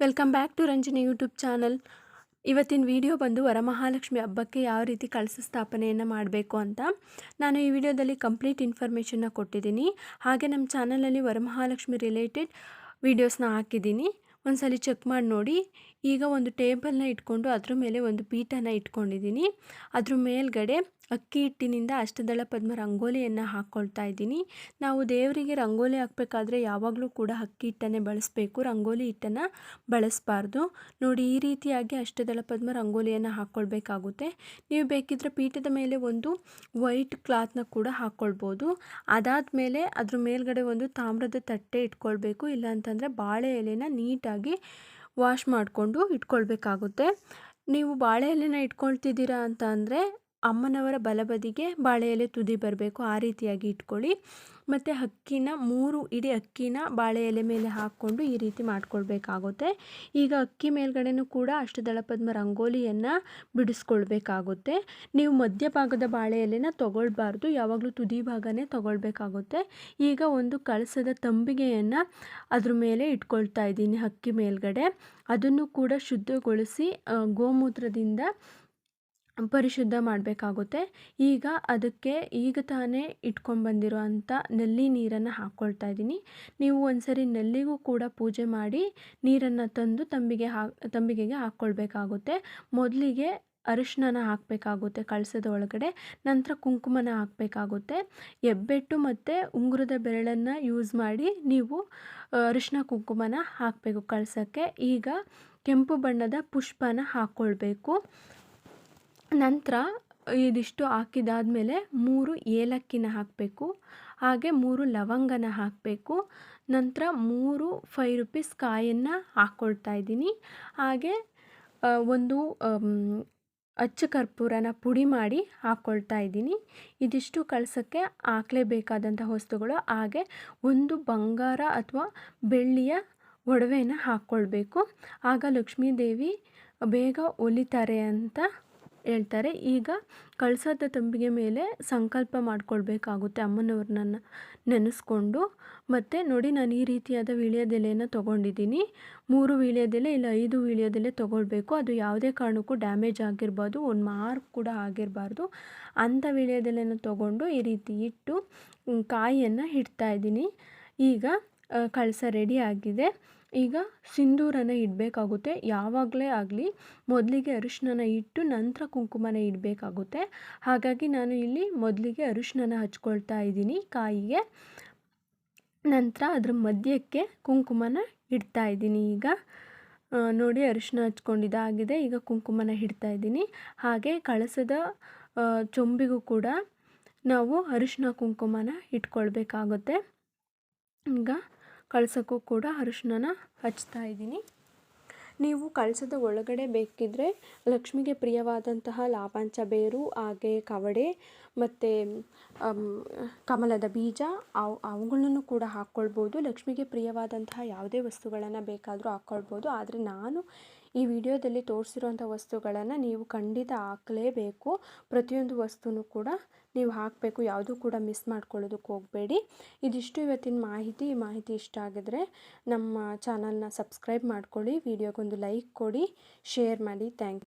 Welcome back to Ranjani YouTube channel. ಇವತ್ತಿನ video ಬಂದು ವರಮಹಾಲಕ್ಷ್ಮಿ ಹಬ್ಬಕ್ಕೆ ಯಾವ ರೀತಿ ಕಳಸ ಸ್ಥಾಪನೆಯನ್ನು ಮಾಡಬೇಕು ಅಂತ ನಾನು ಈ ವಿಡಿಯೋದಲ್ಲಿ ಕಂಪ್ಲೀಟ್ ಇನ್ಫಾರ್ಮೇಷನ್ನ ಕೊಟ್ಟಿದ್ದೀನಿ. ಹಾಗೆ ನಮ್ಮ ಚಾನಲಲ್ಲಿ ವರಮಹಾಲಕ್ಷ್ಮಿ ರಿಲೇಟೆಡ್ ವೀಡಿಯೋಸ್ನ ಹಾಕಿದ್ದೀನಿ. ಒಂದ್ಸಲಿ ಚೆಕ್ ಮಾಡಿ ನೋಡಿ. ಈಗ ಒಂದು ಟೇಬಲ್ನ ಇಟ್ಕೊಂಡು ಅದ್ರ ಮೇಲೆ ಒಂದು ಪೀಠನ ಇಟ್ಕೊಂಡಿದ್ದೀನಿ. ಅದ್ರ ಮೇಲ್ಗಡೆ ಅಕ್ಕಿ ಹಿಟ್ಟಿನಿಂದ ಅಷ್ಟದಳ ಪದ್ಮ ರಂಗೋಲಿಯನ್ನು ಹಾಕ್ಕೊಳ್ತಾ ಇದ್ದೀನಿ. ನಾವು ದೇವರಿಗೆ ರಂಗೋಲಿ ಹಾಕಬೇಕಾದ್ರೆ ಯಾವಾಗಲೂ ಕೂಡ ಅಕ್ಕಿ ಹಿಟ್ಟನ್ನೇ ಬಳಸಬೇಕು. ರಂಗೋಲಿ ಹಿಟ್ಟನ್ನು ಬಳಸಬಾರ್ದು. ನೋಡಿ, ಈ ರೀತಿಯಾಗಿ ಅಷ್ಟದಳ ಪದ್ಮ ರಂಗೋಲಿಯನ್ನು ಹಾಕ್ಕೊಳ್ಬೇಕಾಗುತ್ತೆ ನೀವು ಬೇಕಿದ್ರೆ ಪೀಠದ ಮೇಲೆ ಒಂದು ವೈಟ್ ಕ್ಲಾತ್ನ ಕೂಡ ಹಾಕ್ಕೊಳ್ಬೋದು ಅದಾದಮೇಲೆ ಅದ್ರ ಮೇಲ್ಗಡೆ ಒಂದು ತಾಮ್ರದ ತಟ್ಟೆ ಇಟ್ಕೊಳ್ಬೇಕು. ಇಲ್ಲಾಂತಂದರೆ ಬಾಳೆ ಎಲೆನ ನೀಟಾಗಿ ವಾಶ್ ಮಾಡಿಕೊಂಡು ಇಟ್ಕೊಳ್ಬೇಕಾಗುತ್ತೆ. ನೀವು ಬಾಳೆ ಎಲೆನ ಇಟ್ಕೊಳ್ತಿದ್ದೀರಾ ಅಂತ ಅಂದರೆ ಅಮ್ಮನವರ ಬಲಬದಿಗೆ ಬಾಳೆ ಎಲೆ ತುದಿ ಬರಬೇಕು. ಆ ರೀತಿಯಾಗಿ ಇಟ್ಕೊಳ್ಳಿ. ಮತ್ತು ಅಕ್ಕಿನ ಮೂರು ಇಡಿ ಅಕ್ಕಿನ ಬಾಳೆ ಎಲೆ ಮೇಲೆ ಹಾಕ್ಕೊಂಡು ಈ ರೀತಿ ಮಾಡ್ಕೊಳ್ಬೇಕಾಗುತ್ತೆ. ಈಗ ಅಕ್ಕಿ ಮೇಲ್ಗಡೆನೂ ಕೂಡ ಅಷ್ಟದಳ ಪದ್ಮ ರಂಗೋಲಿಯನ್ನು ಬಿಡಿಸ್ಕೊಳ್ಬೇಕಾಗುತ್ತೆ. ನೀವು ಮಧ್ಯಭಾಗದ ಬಾಳೆ ಎಲೆನ ತೊಗೊಳ್ಬಾರ್ದು. ಯಾವಾಗಲೂ ತುದಿ ಭಾಗನೇ ತೊಗೊಳ್ಬೇಕಾಗುತ್ತೆ. ಈಗ ಒಂದು ಕಳಸದ ತಂಬಿಗೆಯನ್ನು ಅದ್ರ ಮೇಲೆ ಇಟ್ಕೊಳ್ತಾ ಇದ್ದೀನಿ ಅಕ್ಕಿ ಮೇಲ್ಗಡೆ. ಅದನ್ನು ಕೂಡ ಶುದ್ಧಗೊಳಿಸಿ ಗೋಮೂತ್ರದಿಂದ ಪರಿಶುದ್ಧ ಮಾಡಬೇಕಾಗುತ್ತೆ. ಈಗ ಅದಕ್ಕೆ ಈಗ ತಾನೇ ಇಟ್ಕೊಂಡ್ಬಂದಿರೋ ಅಂಥ ನಲ್ಲಿ ನೀರನ್ನು ಹಾಕ್ಕೊಳ್ತಾ ಇದ್ದೀನಿ. ನೀವು ಒಂದ್ಸರಿ ನಲ್ಲಿಗೂ ಕೂಡ ಪೂಜೆ ಮಾಡಿ ನೀರನ್ನು ತಂದು ತಂಬಿಗೆ ಹಾ, ತಂಬಿಗೆಗೆ ಹಾಕ್ಕೊಳ್ಬೇಕಾಗುತ್ತೆ ಮೊದಲಿಗೆ ಅರಿಶಿನ ಹಾಕಬೇಕಾಗುತ್ತೆ ಕಳಸದ ಒಳಗಡೆ, ನಂತರ ಕುಂಕುಮನ ಹಾಕಬೇಕಾಗುತ್ತೆ. ಎಬ್ಬೆಟ್ಟು ಮತ್ತು ಉಂಗುರದ ಬೆರಳನ್ನು ಯೂಸ್ ಮಾಡಿ ನೀವು ಅರಿಶಿನ ಕುಂಕುಮನ ಹಾಕಬೇಕು ಕಳಸಕ್ಕೆ. ಈಗ ಕೆಂಪು ಬಣ್ಣದ ಪುಷ್ಪನ ಹಾಕ್ಕೊಳ್ಬೇಕು ನಂತರ ಇದಿಷ್ಟು ಹಾಕಿದಾದ್ಮೇಲೆ ಮೂರು ಏಲಕ್ಕಿನ ಹಾಕಬೇಕು, ಹಾಗೆ ಮೂರು ಲವಂಗನ ಹಾಕಬೇಕು, ನಂತರ ಮೂರು ಫೈ ರುಪೀಸ್ ಕಾಯನ್ನು ಹಾಕ್ಕೊಳ್ತಾ ಇದ್ದೀನಿ. ಹಾಗೆ ಒಂದು ಅಚ್ಚ ಕರ್ಪೂರನ ಪುಡಿ ಮಾಡಿ ಹಾಕ್ಕೊಳ್ತಾ ಇದ್ದೀನಿ. ಇದಿಷ್ಟು ಕಳ್ಸೋಕ್ಕೆ ಹಾಕಲೇಬೇಕಾದಂಥ ವಸ್ತುಗಳು, ಹಾಗೆ ಒಂದು ಬಂಗಾರ ಅಥವಾ ಬೆಳ್ಳಿಯ ಒಡವೆನ ಹಾಕ್ಕೊಳ್ಬೇಕು ಆಗ ಲಕ್ಷ್ಮೀದೇವಿ ಬೇಗ ಒಲಿತಾರೆ ಅಂತ ಹೇಳ್ತಾರೆ. ಈಗ ಕಳಸದ ತಂಬಿಗೆ ಮೇಲೆ ಸಂಕಲ್ಪ ಮಾಡ್ಕೊಳ್ಬೇಕಾಗುತ್ತೆ ಅಮ್ಮನವ್ರನ್ನ ನೆನೆಸ್ಕೊಂಡು. ಮತ್ತು ನೋಡಿ ನಾನು ಈ ರೀತಿಯಾದ ವೀಳ್ಯದೆಲೆಯನ್ನು ತೊಗೊಂಡಿದ್ದೀನಿ. ಮೂರು ವೀಳ್ಯದೆಲೆ ಇಲ್ಲ ಐದು ವೀಳ್ಯದೆಲೆ ತೊಗೊಳ್ಬೇಕು. ಅದು ಯಾವುದೇ ಕಾರಣಕ್ಕೂ ಡ್ಯಾಮೇಜ್ ಆಗಿರ್ಬೋದು, ಒಂದು ಮಾರ್ಕ್ ಕೂಡ ಆಗಿರಬಾರ್ದು. ಅಂಥ ವೀಳ್ಯದೆಲೆಯನ್ನು ತೊಗೊಂಡು ಈ ರೀತಿ ಇಟ್ಟು ಕಾಯಿಯನ್ನು ಇಡ್ತಾ ಇದ್ದೀನಿ. ಈಗ ಕಳಸ ರೆಡಿ ಆಗಿದೆ. ಈಗ ಸಿಂಧೂರನ ಇಡಬೇಕಾಗುತ್ತೆ. ಯಾವಾಗಲೇ ಆಗಲಿ ಮೊದಲಿಗೆ ಅರಿಶಿನ ಇಟ್ಟು ನಂತರ ಕುಂಕುಮನ ಇಡಬೇಕಾಗುತ್ತೆ. ಹಾಗಾಗಿ ನಾನು ಇಲ್ಲಿ ಮೊದಲಿಗೆ ಅರಿಶಿನ ಹಚ್ಕೊಳ್ತಾ ಇದ್ದೀನಿ ಕಾಯಿಗೆ. ನಂತರ ಅದ್ರ ಮಧ್ಯಕ್ಕೆ ಕುಂಕುಮನ ಇಡ್ತಾ ಇದ್ದೀನಿ ಈಗ. ನೋಡಿ ಅರಿಶಿನ ಹಚ್ಕೊಂಡಿದ್ದಾಗಿದೆ ಈಗ ಕುಂಕುಮನ ಇಡ್ತಾ ಇದ್ದೀನಿ. ಹಾಗೆ ಕಳಸದ ಚೊಂಬಿಗೂ ಕೂಡ ನಾವು ಅರಿಶಿನ ಕುಂಕುಮನ ಇಟ್ಕೊಳ್ಬೇಕಾಗುತ್ತೆ. ಈಗ ಕಳಸಕ್ಕೂ ಕೂಡ ಅರಿಶಿಣನ ಹಚ್ತಾ ಇದ್ದೀನಿ. ನೀವು ಕಳಸದ ಒಳಗಡೆ ಬೇಕಿದ್ದರೆ ಲಕ್ಷ್ಮಿಗೆ ಪ್ರಿಯವಾದಂತಹ ಲಾಭಾಂಚ ಬೇರು, ಹಾಗೆ ಕವಡೆ, ಮತ್ತು ಕಮಲದ ಬೀಜ, ಅವು, ಅವುಗಳನ್ನು ಕೂಡ ಹಾಕ್ಕೊಳ್ಬೋದು. ಲಕ್ಷ್ಮಿಗೆ ಪ್ರಿಯವಾದಂತಹ ಯಾವುದೇ ವಸ್ತುಗಳನ್ನು ಬೇಕಾದರೂ ಹಾಕ್ಕೊಳ್ಬೋದು. ಆದರೆ ನಾನು ಈ ವಿಡಿಯೋದಲ್ಲಿ ತೋರಿಸಿರುವಂಥ ವಸ್ತುಗಳನ್ನು ನೀವು ಖಂಡಿತ ಹಾಕಲೇಬೇಕು. ಪ್ರತಿಯೊಂದು ವಸ್ತುನೂ ಕೂಡ ನೀವು ಹಾಕಬೇಕು. ಯಾವುದೂ ಕೂಡ ಮಿಸ್ ಮಾಡ್ಕೊಳ್ಳೋದಕ್ಕೆ ಹೋಗಬೇಡಿ. ಇದಿಷ್ಟು ಇವತ್ತಿನ ಮಾಹಿತಿ. ಈ ಮಾಹಿತಿ ಇಷ್ಟ ಆಗಿದ್ರೆ ನಮ್ಮ ಚಾನಲ್ನ ಸಬ್ಸ್ಕ್ರೈಬ್ ಮಾಡ್ಕೊಳ್ಳಿ. ವಿಡಿಯೋಗೊಂದು ಲೈಕ್ ಕೊಡಿ. ಶೇರ್ ಮಾಡಿ. ಥ್ಯಾಂಕ್